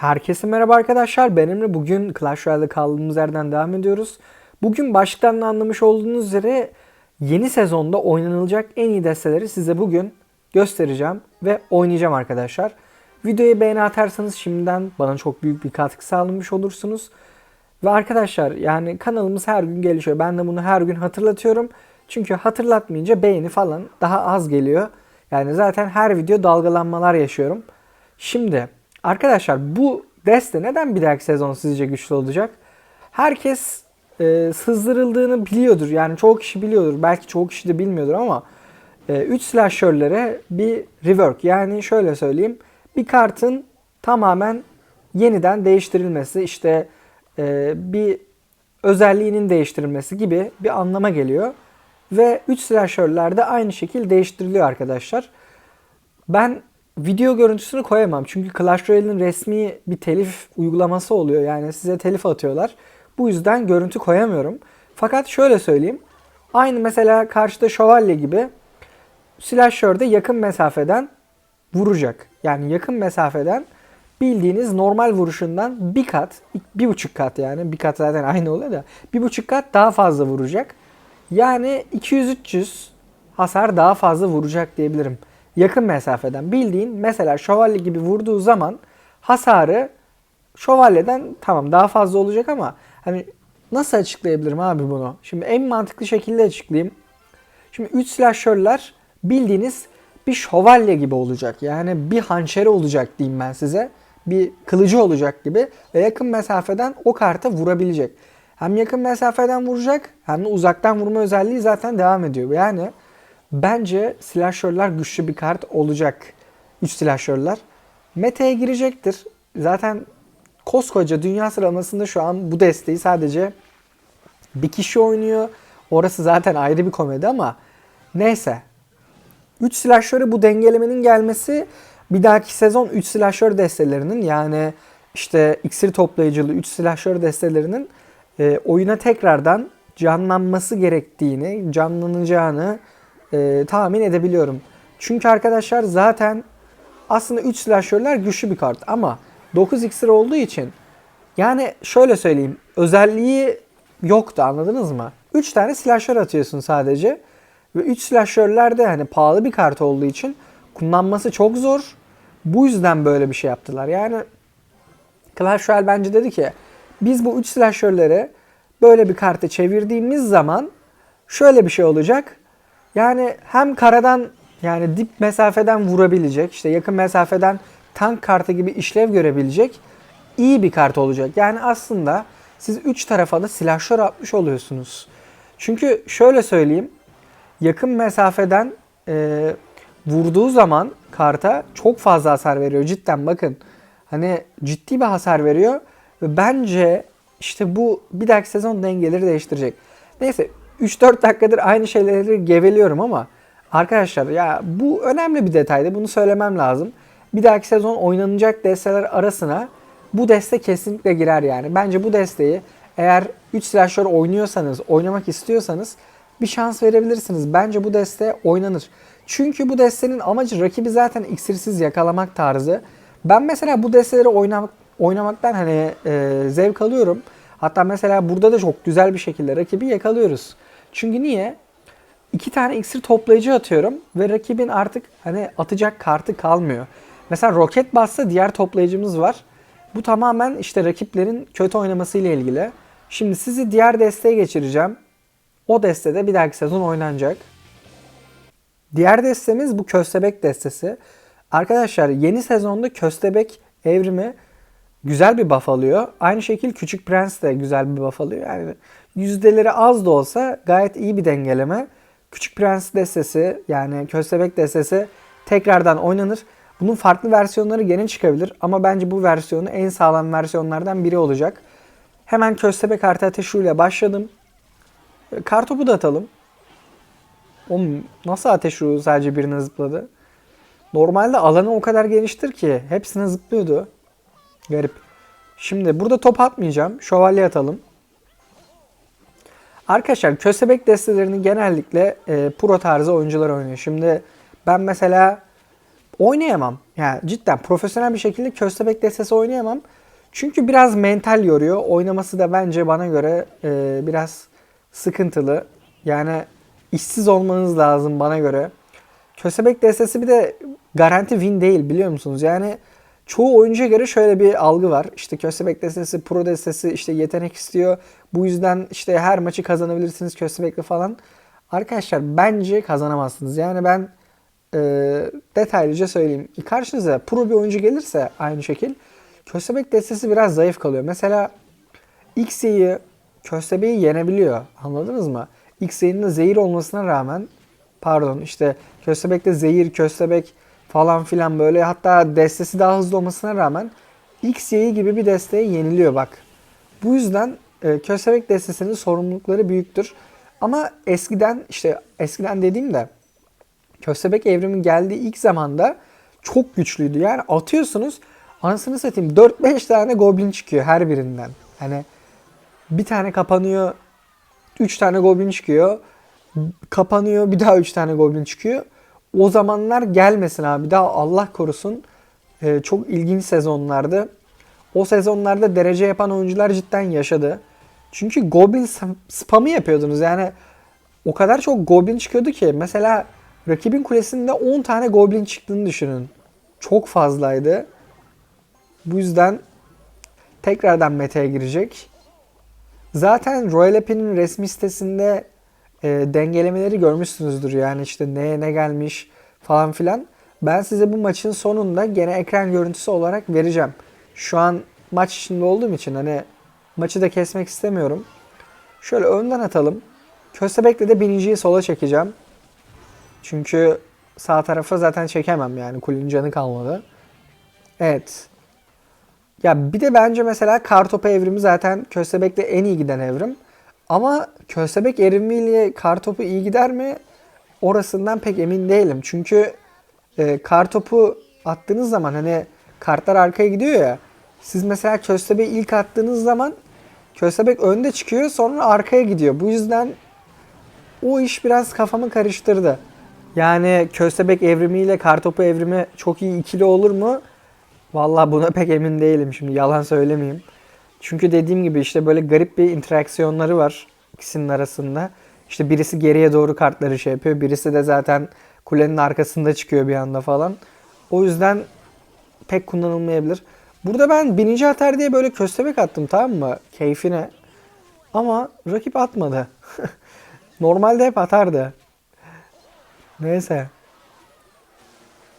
Herkese merhaba arkadaşlar. Ben Emre. Bugün Clash Royale'de kaldığımız yerden devam ediyoruz. Bugün başlıktan da anlamış olduğunuz üzere yeni sezonda oynanılacak en iyi desteleri size bugün göstereceğim ve oynayacağım arkadaşlar. Videoya beğeni atarsanız şimdiden bana çok büyük bir katkı sağlamış olursunuz. Ve arkadaşlar yani kanalımız her gün gelişiyor. Ben de bunu her gün hatırlatıyorum. Çünkü hatırlatmayınca beğeni falan daha az geliyor. Yani zaten her video dalgalanmalar yaşıyorum. Şimdi arkadaşlar bu deste neden bir dahaki sezon sizce güçlü olacak? Herkes e, sızdırıldığını biliyordur. Yani çoğu kişi biliyordur. Belki çoğu kişi de bilmiyordur ama 3 slasher'lere bir rework yani şöyle söyleyeyim. Bir kartın tamamen yeniden değiştirilmesi işte e, bir özelliğinin değiştirilmesi gibi bir anlama geliyor. Ve 3 slasher'ler de aynı şekilde değiştiriliyor arkadaşlar. Ben video görüntüsünü koyamam. Çünkü Clash Royale'in resmi bir telif uygulaması oluyor. Yani size telif atıyorlar. Bu yüzden görüntü koyamıyorum. Fakat şöyle söyleyeyim. Aynı mesela karşıda şövalye gibi slasher'de yakın mesafeden vuracak. Yani yakın mesafeden bildiğiniz normal vuruşundan bir kat, bir buçuk kat yani bir kat zaten aynı oluyor da bir buçuk kat daha fazla vuracak. Yani 200-300 hasar daha fazla vuracak diyebilirim. Yakın mesafeden bildiğin mesela şövalye gibi vurduğu zaman hasarı şövalyeden tamam daha fazla olacak ama hani nasıl açıklayabilirim abi bunu? Şimdi en mantıklı şekilde açıklayayım. Şimdi 3 slasher'lar bildiğiniz bir şövalye gibi olacak. Yani bir hançeri olacak diyeyim ben size. Bir kılıcı olacak gibi ve yakın mesafeden o karta vurabilecek. Hem yakın mesafeden vuracak hem de uzaktan vurma özelliği zaten devam ediyor. Yani bence slasher'lar güçlü bir kart olacak. 3 slasher'lar. Meta'ya girecektir. Zaten koskoca dünya sıralamasında şu an bu desteği sadece bir kişi oynuyor. Orası zaten ayrı bir komedi ama neyse. 3 slasher'ı bu dengelemenin gelmesi bir dahaki sezon 3 slasher destelerinin yani işte iksir toplayıcılı 3 slasher destelerinin e, oyuna tekrardan canlanması gerektiğini, canlanacağını e, tahmin edebiliyorum. Çünkü arkadaşlar zaten aslında 3 slasher'lar güçlü bir kart ama 9 iksir olduğu için yani şöyle söyleyeyim özelliği yoktu anladınız mı? 3 tane slasher atıyorsun sadece ve 3 slasher'ler de hani pahalı bir kart olduğu için kullanması çok zor. Bu yüzden böyle bir şey yaptılar. Yani Clash Royale bence dedi ki biz bu 3 slasher'ları böyle bir kartı çevirdiğimiz zaman şöyle bir şey olacak. Yani hem karadan yani dip mesafeden vurabilecek, işte yakın mesafeden tank kartı gibi işlev görebilecek iyi bir kart olacak. Yani aslında siz 3 tarafa da slasher atmış oluyorsunuz. Çünkü şöyle söyleyeyim, yakın mesafeden e, vurduğu zaman karta çok fazla hasar veriyor. Cidden bakın. Hani ciddi bir hasar veriyor. Ve bence işte bu bir dahaki sezon dengeleri değiştirecek. Neyse 3-4 dakikadır aynı şeyleri geveliyorum ama arkadaşlar ya bu önemli bir detaydı. Bunu söylemem lazım. Bir dahaki sezon oynanacak desteler arasına bu deste kesinlikle girer yani. Bence bu desteği eğer 3 slasher oynuyorsanız, oynamak istiyorsanız bir şans verebilirsiniz. Bence bu deste oynanır. Çünkü bu destenin amacı rakibi zaten iksirsiz yakalamak tarzı. Ben mesela bu desteleri oynamak, oynamaktan hani e, zevk alıyorum. Hatta mesela burada da çok güzel bir şekilde rakibi yakalıyoruz. Çünkü niye? İki tane iksir toplayıcı atıyorum ve rakibin artık hani atacak kartı kalmıyor. Mesela roket bassa diğer toplayıcımız var. Bu tamamen işte rakiplerin kötü oynaması ile ilgili. Şimdi sizi diğer desteğe geçireceğim. O destede bir dahaki sezon oynanacak. Diğer destemiz bu köstebek destesi. Arkadaşlar yeni sezonda köstebek evrimi güzel bir buff alıyor. Aynı şekilde Küçük Prens de güzel bir buff alıyor. Yani yüzdeleri az da olsa gayet iyi bir dengeleme. Küçük Prens destesi yani köstebek destesi tekrardan oynanır. Bunun farklı versiyonları gene çıkabilir ama bence bu versiyonu en sağlam versiyonlardan biri olacak. Hemen köstebek artı ateşiyle başladım. Kartopu da atalım. Oğlum nasıl ateş ruhu sadece birine zıpladı? Normalde alanı o kadar geniştir ki hepsine zıplıyordu. Garip. Şimdi burada top atmayacağım. Şövalye atalım. Arkadaşlar köstebek destelerini genellikle e, pro tarzı oyuncular oynuyor. Şimdi ben mesela oynayamam. Yani cidden profesyonel bir şekilde köstebek destesi oynayamam. Çünkü biraz mental yoruyor. Oynaması da bence bana göre e, biraz sıkıntılı. Yani işsiz olmanız lazım bana göre. Köstebek destesi bir de garanti win değil biliyor musunuz? Yani çoğu oyuncuya göre şöyle bir algı var. İşte köstebek destesi, pro destesi işte yetenek istiyor. Bu yüzden işte her maçı kazanabilirsiniz köstebekle falan. Arkadaşlar bence kazanamazsınız. Yani ben e, detaylıca söyleyeyim. Karşınıza pro bir oyuncu gelirse aynı şekil köstebek destesi biraz zayıf kalıyor. Mesela X'yi köstebeği yenebiliyor. Anladınız mı? X'in de zehir olmasına rağmen pardon işte köstebekte zehir, köstebek falan filan böyle hatta destesi daha hızlı olmasına rağmen XY gibi bir desteğe yeniliyor bak. Bu yüzden e, köstebek destesinin sorumlulukları büyüktür. Ama eskiden işte eskiden dediğimde köstebek evrimi geldiği ilk zamanda çok güçlüydü. Yani atıyorsunuz anasını satayım 4-5 tane goblin çıkıyor her birinden. Hani bir tane kapanıyor 3 tane goblin çıkıyor. Kapanıyor bir daha 3 tane goblin çıkıyor. O zamanlar gelmesin abi. Daha Allah korusun. Ee, çok ilginç sezonlardı. O sezonlarda derece yapan oyuncular cidden yaşadı. Çünkü goblin spam- spamı yapıyordunuz. Yani o kadar çok goblin çıkıyordu ki. Mesela rakibin kulesinde 10 tane goblin çıktığını düşünün. Çok fazlaydı. Bu yüzden tekrardan meta'ya girecek. Zaten Royal App'in resmi sitesinde e, dengelemeleri görmüşsünüzdür. Yani işte neye ne gelmiş falan filan. Ben size bu maçın sonunda gene ekran görüntüsü olarak vereceğim. Şu an maç içinde olduğum için hani maçı da kesmek istemiyorum. Şöyle önden atalım. Köstebek'le de biniciyi sola çekeceğim. Çünkü sağ tarafa zaten çekemem yani kulenin canı kalmadı. Evet. Ya bir de bence mesela kartopu evrimi zaten Köstebek'te en iyi giden evrim. Ama Köstebek evrimiyle kartopu iyi gider mi? Orasından pek emin değilim. Çünkü e, kartopu attığınız zaman hani kartlar arkaya gidiyor ya. Siz mesela Köstebek'i ilk attığınız zaman Köstebek önde çıkıyor sonra arkaya gidiyor. Bu yüzden o iş biraz kafamı karıştırdı. Yani Köstebek evrimiyle Kartopu evrimi çok iyi ikili olur mu? Vallahi buna pek emin değilim şimdi yalan söylemeyeyim. Çünkü dediğim gibi işte böyle garip bir interaksiyonları var ikisinin arasında. İşte birisi geriye doğru kartları şey yapıyor. Birisi de zaten kulenin arkasında çıkıyor bir anda falan. O yüzden pek kullanılmayabilir. Burada ben bininci atar diye böyle köstebek attım tamam mı? Keyfine. Ama rakip atmadı. Normalde hep atardı. Neyse.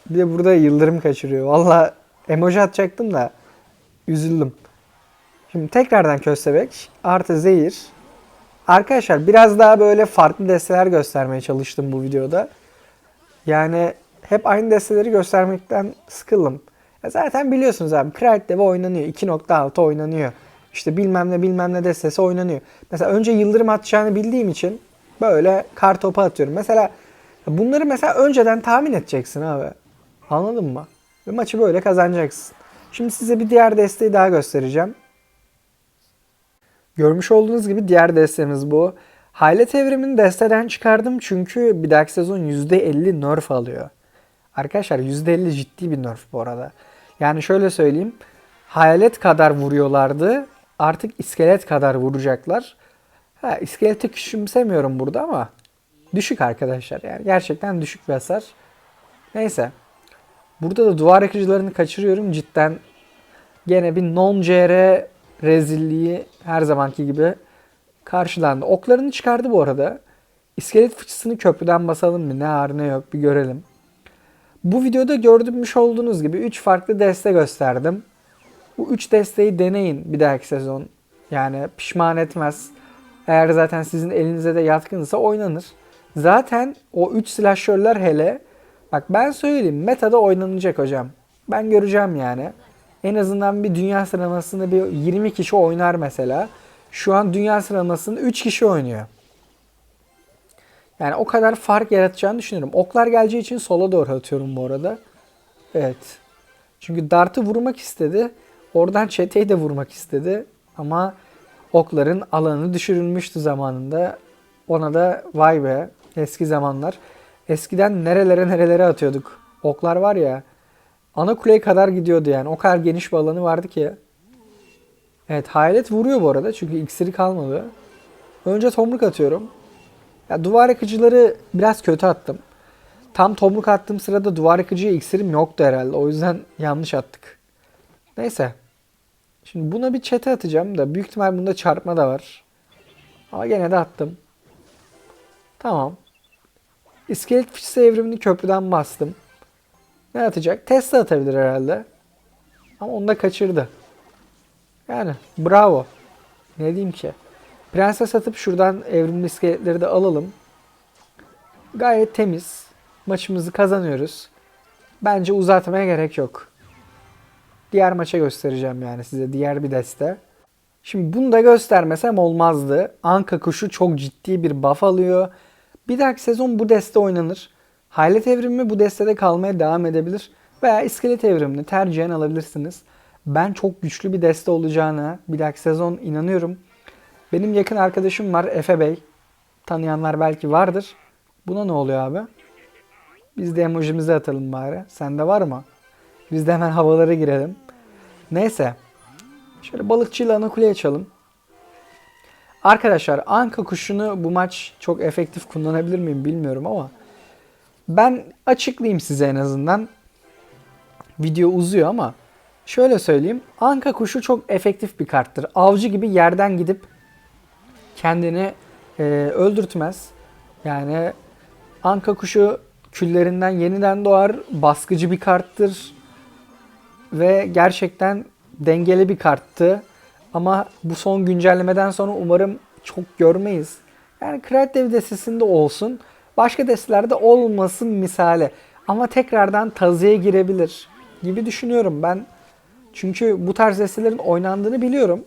Bir de burada yıldırım kaçırıyor. Valla emoji atacaktım da üzüldüm. Şimdi tekrardan köstebek artı zehir. Arkadaşlar biraz daha böyle farklı desteler göstermeye çalıştım bu videoda. Yani hep aynı desteleri göstermekten sıkıldım. Ya zaten biliyorsunuz abi Kraliyet Devi oynanıyor. 2.6 oynanıyor. İşte bilmem ne bilmem ne destesi oynanıyor. Mesela önce yıldırım atacağını bildiğim için böyle kar topu atıyorum. Mesela bunları mesela önceden tahmin edeceksin abi. Anladın mı? Ve maçı böyle kazanacaksın. Şimdi size bir diğer desteği daha göstereceğim. Görmüş olduğunuz gibi diğer destemiz bu. Haylet evrimini desteden çıkardım çünkü bir dahaki sezon %50 nerf alıyor. Arkadaşlar %50 ciddi bir nerf bu arada. Yani şöyle söyleyeyim. Hayalet kadar vuruyorlardı. Artık iskelet kadar vuracaklar. Ha, iskeleti küçümsemiyorum burada ama düşük arkadaşlar. Yani gerçekten düşük bir hasar. Neyse. Burada da duvar yakıcılarını kaçırıyorum. Cidden gene bir non-CR rezilliği her zamanki gibi karşılandı. Oklarını çıkardı bu arada. İskelet fıçısını köprüden basalım mı? Ne var ne yok bir görelim. Bu videoda gördürmüş olduğunuz gibi 3 farklı deste gösterdim. Bu 3 desteği deneyin bir dahaki sezon. Yani pişman etmez. Eğer zaten sizin elinize de yatkınsa oynanır. Zaten o 3 silahşörler hele bak ben söyleyeyim metada oynanacak hocam. Ben göreceğim yani. En azından bir dünya sıralamasında bir 20 kişi oynar mesela. Şu an dünya sıralamasında 3 kişi oynuyor. Yani o kadar fark yaratacağını düşünüyorum. Oklar geleceği için sola doğru atıyorum bu arada. Evet. Çünkü dartı vurmak istedi. Oradan çeteyi de vurmak istedi. Ama okların alanı düşürülmüştü zamanında. Ona da vay be eski zamanlar. Eskiden nerelere nerelere atıyorduk. Oklar var ya ana kuleye kadar gidiyordu yani. O kadar geniş bir alanı vardı ki. Evet hayalet vuruyor bu arada çünkü iksiri kalmadı. Önce tomruk atıyorum. Ya duvar yakıcıları biraz kötü attım. Tam tomruk attığım sırada duvar yakıcıya iksirim yoktu herhalde. O yüzden yanlış attık. Neyse. Şimdi buna bir çete atacağım da büyük ihtimal bunda çarpma da var. Ama gene de attım. Tamam. İskelet fişsi evrimini köprüden bastım. Ne atacak? Tesla atabilir herhalde. Ama onu da kaçırdı. Yani bravo. Ne diyeyim ki? Prenses atıp şuradan evrimli iskeletleri de alalım. Gayet temiz. Maçımızı kazanıyoruz. Bence uzatmaya gerek yok. Diğer maça göstereceğim yani size diğer bir deste. Şimdi bunu da göstermesem olmazdı. Anka kuşu çok ciddi bir buff alıyor. Bir dahaki sezon bu deste oynanır. Hayalet evrimi bu destede kalmaya devam edebilir. Veya iskelet evrimini tercihen alabilirsiniz. Ben çok güçlü bir deste olacağına bir dahaki sezon inanıyorum. Benim yakın arkadaşım var Efe Bey. Tanıyanlar belki vardır. Buna ne oluyor abi? Biz de emojimizi atalım bari. Sende var mı? Biz de hemen havalara girelim. Neyse. Şöyle balıkçıyla ana kule açalım. Arkadaşlar anka kuşunu bu maç çok efektif kullanabilir miyim bilmiyorum ama ben açıklayayım size en azından. Video uzuyor ama şöyle söyleyeyim. Anka kuşu çok efektif bir karttır. Avcı gibi yerden gidip kendini e, öldürtmez. Yani anka kuşu küllerinden yeniden doğar. Baskıcı bir karttır. Ve gerçekten dengeli bir karttı. Ama bu son güncellemeden sonra umarım çok görmeyiz. Yani Creative destesinde olsun. Başka destelerde olmasın misali. Ama tekrardan tazıya girebilir gibi düşünüyorum ben. Çünkü bu tarz destelerin oynandığını biliyorum.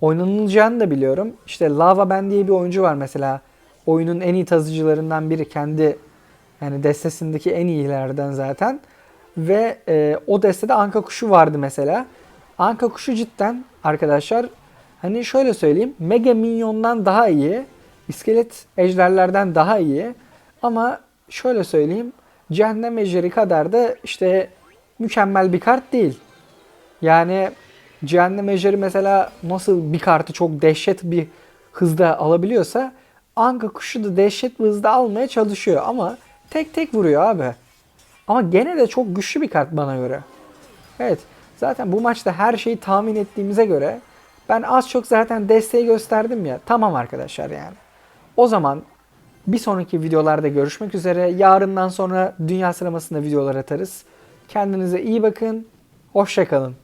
Oynanılacağını da biliyorum. İşte Lava Ben diye bir oyuncu var mesela. Oyunun en iyi tazıcılarından biri. Kendi yani destesindeki en iyilerden zaten. Ve e, o destede Anka Kuşu vardı mesela. Anka Kuşu cidden arkadaşlar hani şöyle söyleyeyim. Mega Minyon'dan daha iyi. İskelet ejderlerden daha iyi. Ama şöyle söyleyeyim. Cehennem Ejderi kadar da işte mükemmel bir kart değil. Yani Cehennem Ejderi mesela nasıl bir kartı çok dehşet bir hızda alabiliyorsa Anka Kuşu da dehşet bir hızda almaya çalışıyor ama tek tek vuruyor abi. Ama gene de çok güçlü bir kart bana göre. Evet. Zaten bu maçta her şeyi tahmin ettiğimize göre ben az çok zaten desteği gösterdim ya. Tamam arkadaşlar yani. O zaman bir sonraki videolarda görüşmek üzere. Yarından sonra dünya sinemasında videolar atarız. Kendinize iyi bakın. Hoşçakalın.